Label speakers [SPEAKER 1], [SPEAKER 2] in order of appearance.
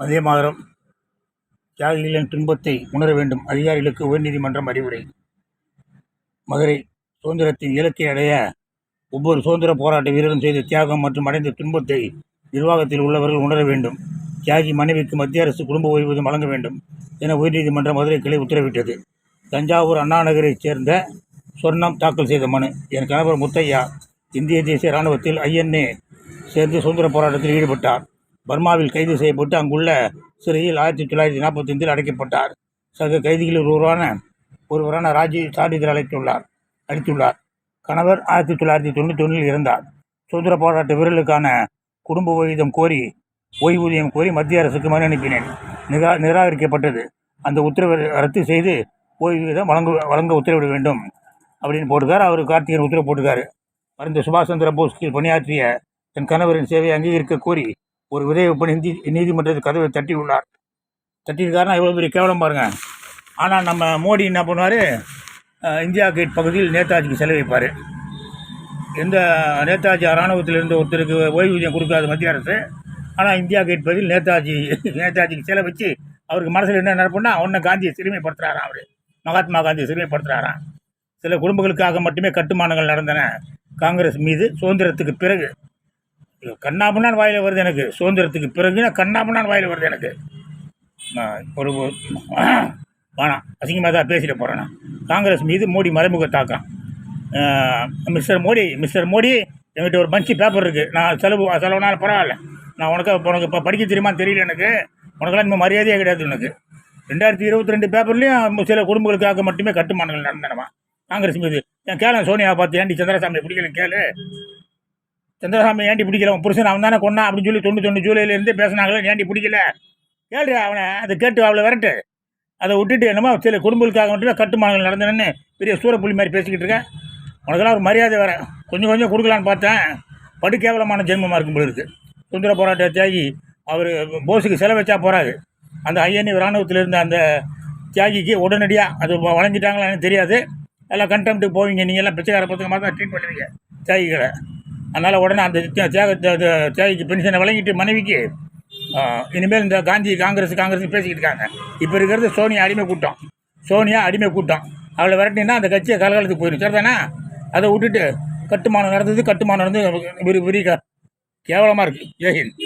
[SPEAKER 1] அதே மாதம் தியாகிகளின் துன்பத்தை உணர வேண்டும். அதிகாரிகளுக்கு உயர்நீதிமன்றம் அறிவுரை. மதுரை சுதந்திரத்தின் இலக்கை அடைய ஒவ்வொரு சுதந்திர போராட்ட வீரரும் செய்த தியாகம் மற்றும் அடைந்த துன்பத்தை நிர்வாகத்தில் உள்ளவர்கள் உணர வேண்டும். தியாகி மனைவிக்கு மத்திய அரசு குடும்ப ஓய்வூதியம் வழங்க வேண்டும் என உயர்நீதிமன்ற மதுரை கிளை உத்தரவிட்டது. தஞ்சாவூர் அண்ணா நகரைச் சேர்ந்த சொர்ணம் தாக்கல் செய்த மனு. என் கணவர் முத்தையா இந்திய தேசிய இராணுவத்தில் ஐஎன்ஏ சேர்ந்து சுதந்திர போராட்டத்தில் ஈடுபட்டார். பர்மாவில் கைது செய்யப்பட்டு அங்குள்ள சிறையில் ஆயிரத்தி தொள்ளாயிரத்தி நாற்பத்தைந்தில் அடைக்கப்பட்டார். சக கைதிகளில் ஒருவரான ஒருவரான ராஜி சான்றிதழ் அழைத்துள்ளார் அளித்துள்ளார் கணவர் ஆயிரத்தி தொள்ளாயிரத்தி தொண்ணூற்றி ஒன்றில் இறந்தார். சுதந்திர போராட்ட வீரர்களுக்கான குடும்ப ஓய்வூதியம் கோரி ஓய்வூதியம் கோரி மத்திய அரசுக்கு மனு அனுப்பினேன். நிரா நிராகரிக்கப்பட்டது. அந்த உத்தரவை ரத்து செய்து ஓய்வூதியம் வழங்க வழங்க உத்தரவிட வேண்டும் அப்படின்னு போட்டுக்கார் அவர் கார்த்திகன் உத்தரவு போட்டுக்கார் மறைந்த சுபாஷ் சந்திர போஸ்கில் பணியாற்றிய தன் கணவரின் சேவையை அங்கீகரிக்க கோரி ஒரு விதையை பண்ணி நீதி நீதிமன்றத்தில் கதவை தட்டியுள்ளார் தட்டியிருக்காருன்னா எவ்வளோ பெரிய கேவலம் பாருங்க. ஆனால் நம்ம மோடி என்ன பண்ணுவார்? இந்தியா கேட் பகுதியில் நேதாஜிக்கு செலவைப்பார் எந்த நேதாஜி இராணுவத்தில் இருந்த ஒருத்தருக்கு ஓய்வூதியம் கொடுக்காத மத்திய அரசு. ஆனால் இந்தியா கேட் பகுதியில் நேதாஜி நேதாஜிக்கு சிலை வச்சு அவருக்கு மனசில் என்ன நடப்புன்னா அவனை காந்தியை சிறுமைப்படுத்துகிறாராம் அவர். மகாத்மா காந்தியை சிறுமைப்படுத்துகிறாராம் சில குடும்பங்களுக்காக மட்டுமே கட்டுமானங்கள் நடந்தன. காங்கிரஸ் மீது சுதந்திரத்துக்கு பிறகு கண்ணாபண்ணான் வாயில் வருது எனக்கு. சுதந்திரத்துக்கு பிறகு கண்ணாபண்ணான் வாயில் வருது எனக்கு. நான் ஒரு வேணாம் அசிங்கமாக தான் பேசிட்டு போகிறேன் காங்கிரஸ் மீது மோடி மறைமுக தாக்கம். மிஸ்டர் மோடி மிஸ்டர் மோடி என்கிட்ட ஒரு பஞ்சு பேப்பர் இருக்குது நான் செலவு செலவுனாலும் பரவாயில்ல. நான் உனக்கு உனக்கு இப்போ படிக்க தெரியுமான்னு தெரியல எனக்கு. உனக்கெல்லாம் இன்னும் மரியாதையே கிடையாது எனக்கு ரெண்டாயிரத்தி இருபத்தி ரெண்டு பேப்பர்லேயும் சில குடும்பங்களுக்காக மட்டுமே கட்டுமானங்கள் நடந்தனவா? காங்கிரஸ் மீது. என் கேள சோனியா பார்த்து ஏன்டி சந்திரசாமி பிடிக்கல கேளு. சந்திரசாமி ஏன்டி பிடிக்கல? உன் புருஷன் அவன் தானே கொண்டான் அப்படின்னு சொல்லி தொண்ணூத்தொன்று ஜூலைலேருந்து பேசினாங்களே ஏன்டி பிடிக்கல? கேளு அவனை அதை கேட்டு அவளை விரட்டு. அதை விட்டுட்டு என்னமோ சில குடும்பங்களுக்காக மட்டுமே கட்டுமானங்கள் நடந்தனன்னு பெரிய சூரப்புலி மாதிரி பேசிக்கிட்டு இருக்கேன் உனக்கெல்லாம் ஒரு மரியாதை வேற. கொஞ்சம் கொஞ்சம் கொடுக்கலான்னு பார்த்தேன். படு கேவலமான ஜென்மமாக இருக்கும் போல இருக்குது சுந்தர போராட்ட தியாகி அவர் போஸுக்கு செலவச்சா போகிறாரு அந்த ஐஎன்ஏ இராணுவத்தில் இருந்த அந்த தியாகிக்கு உடனடியாக அது வளைஞ்சிட்டாங்களான்னு தெரியாது. எல்லாம் கண்டெம்ட்டுக்கு போவீங்க. நீங்கள் எல்லாம் பிச்சைக்கார பசங்க மாதிரி தான் ட்ரீட் பண்ணுவீங்க. தியாகிகளை. அதனால் உடனே அந்த தியாக தியாகிக்கு பென்ஷனை வழங்கிட்டு மனைவிக்கு இனிமேல் இந்த காந்தி காங்கிரஸ் காங்கிரஸ் பேசிக்கிட்டு இருக்காங்க. இப்போ இருக்கிறது சோனியா அடிமை கூட்டம். சோனியா அடிமை கூட்டம். அவளை விரட்டினா அந்த கட்சியை கலகாலத்துக்கு போயிடும். சரிதானே? அதை விட்டுட்டு கட்டுமானம் நடந்தது கட்டுமானம் நடந்து விரி விரி கேவலமாக இருக்குது ஜெயஹிந்த்.